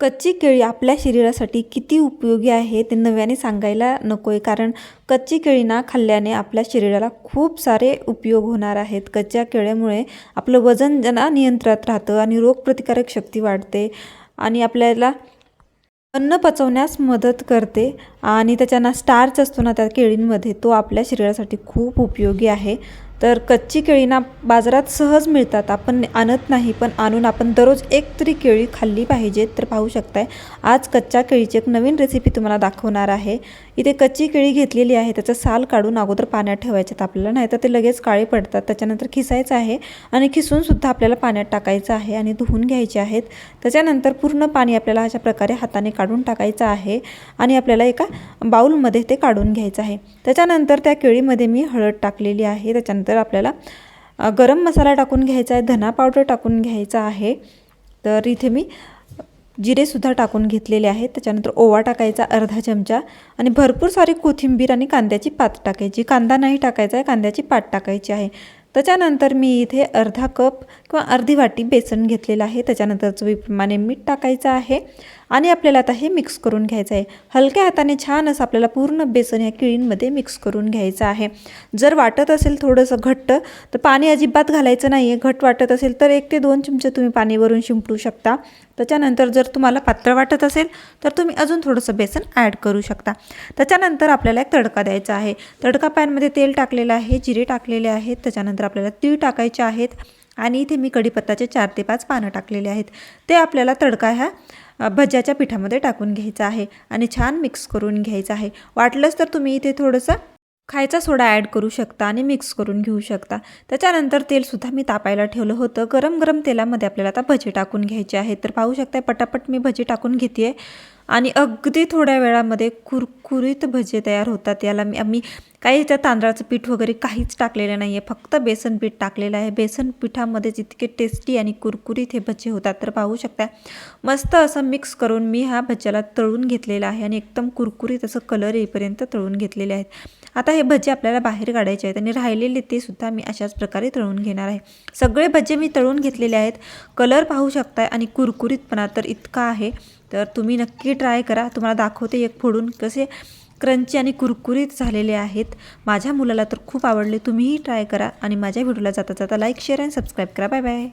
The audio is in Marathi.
कच्ची केळी आपल्या शरीरासाठी किती उपयोगी आहे ते नव्याने सांगायला नको आहे कारण कच्ची केळी ना खाल्ल्याने आपल्या शरीराला खूप सारे उपयोग होणार आहेत. कच्च्या केळ्यामुळे आपलं वजन जना नियंत्रणात राहतं आणि रोगप्रतिकारक शक्ती वाढते आणि आपल्याला अन्न पचवण्यास मदत करते आणि त्याच्यानं स्टार्च असतो ना त्या केळींमध्ये तो आपल्या शरीरासाठी खूप उपयोगी आहे. तर कच्ची केळींना बाजारात सहज मिळतात. आपण आणत नाही पण आणून आपण दररोज एक तरी केळी खाल्ली पाहिजे तर पाहू शकताय. आज कच्च्या केळीची एक नवीन रेसिपी तुम्हाला दाखवणार आहे. इथे कच्ची केळी घेतलेली आहे. त्याचं साल काढून अगोदर पाण्यात ठेवायच्यात आपल्याला. नाही तर ते लगेच काळे पडतात. त्याच्यानंतर खिसायचं आहे आणि खिसूनसुद्धा आपल्याला पाण्यात टाकायचं आहे आणि धुवून घ्यायचे आहेत. त्याच्यानंतर पूर्ण पाणी आपल्याला अशा प्रकारे हाताने काढून टाकायचं आहे आणि आपल्याला एका बाऊलमध्ये ते काढून घ्यायचं आहे. त्याच्यानंतर त्या केळीमध्ये मी हळद टाकलेली आहे. त्याच्यानंतर आपल्याला गरम मसाला टाकून घ्यायचा आहे धना पावडर टाकून घ्यायचा आहे. तर इथे मी जिरेसुद्धा टाकून घेतलेले आहेत त्याच्यानंतर ओवा टाकायचा अर्धा चमचा आणि भरपूर सारी कोथिंबीर आणि कांद्याची पात टाकायची. कांदा नाही टाकायचा आहे कांद्याची पात टाकायची आहे. त्याच्यानंतर मी इथे अर्धा कप किंवा अर्धी वाटी बेसन घेतलेलं आहे. त्याच्यानंतर चवीप्रमाणे मीठ टाकायचं आहे. आणि आपल्याला आता हे मिक्स करून घ्यायचं आहे. हलक्या हाताने छान असं आपल्याला पूर्ण बेसन ह्या किळींमध्ये मिक्स करून घ्यायचं आहे. जर वाटत असेल थोडंसं घट्ट तर पाणी अजिबात घालायचं नाही आहे घट वाटत असेल तर एक ते दोन चमचे तुम्ही पाणीवरून शिंपडू शकता. त्याच्यानंतर जर तुम्हाला पात्र वाटत असेल तर तुम्ही अजून थोडंसं बेसन ॲड करू शकता. त्याच्यानंतर आपल्याला एक तडका द्यायचा आहे. तडका पॅनमध्ये तेल टाकलेलं आहे जिरे टाकलेले आहेत. त्याच्यानंतर आपल्याला तीळ टाकायचे आहेत. आणि इथे मी कढीपत्ताचे चार ते पाच पानं टाकलेले आहेत. ते आपल्याला तडका ह्या भज्याच्या पिठामध्ये टाकून घ्यायचं आहे आणि छान मिक्स करून घ्यायचं आहे. वाटलंच तर तुम्ही इथे थोडंसं खायचा सोडा ॲड करू शकता आणि मिक्स करून घेऊ शकता. त्याच्यानंतर तेलसुद्धा मी तापायला ठेवलं होतं. गरम गरम तेलामध्ये आपल्याला आता भजे टाकून घ्यायचे आहेत. तर पाहू शकता पटापट मी भजी टाकून घेते आहे आणि अगदी थोड्या वेळामध्ये कुरकुरीत भजे तयार होतात याला मी आम्ही काही त्या तांदळाचं पीठ वगैरे काहीच टाकलेलं नाही आहे फक्त बेसन पीठ टाकलेलं आहे. बेसन पिठामध्येच इतके टेस्टी आणि कुरकुरीत हे भजे होतात तर पाहू शकता. मस्त असं मिक्स करून मी ह्या भज्याला तळून घेतलेला आहे आणि एकदम कुरकुरीत असं कलर येईपर्यंत तळून घेतलेले आहेत. आता हे भजे आपल्याला बाहेर काढायचे आहेत आणि राहिलेले ते सुद्धा मी अशाच प्रकारे तळून घेणार आहे. सगळे भजे मी तळून घेतलेले आहेत. कलर पाहू शकताय आणि कुरकुरीतपणा तर इतका आहे. तर तुम्ही नक्की ट्राय करा. तुम्हाला दाखवते एक फोडून कसे क्रंची आणि कुरकुरीत झालेले आहेत. माझ्या मुलाला तर खूप आवडले. तुम्हीही ट्राय करा आणि माझ्या व्हिडिओला जाता जाता लाईक शेअर आणि सबस्क्राईब करा. Bye bye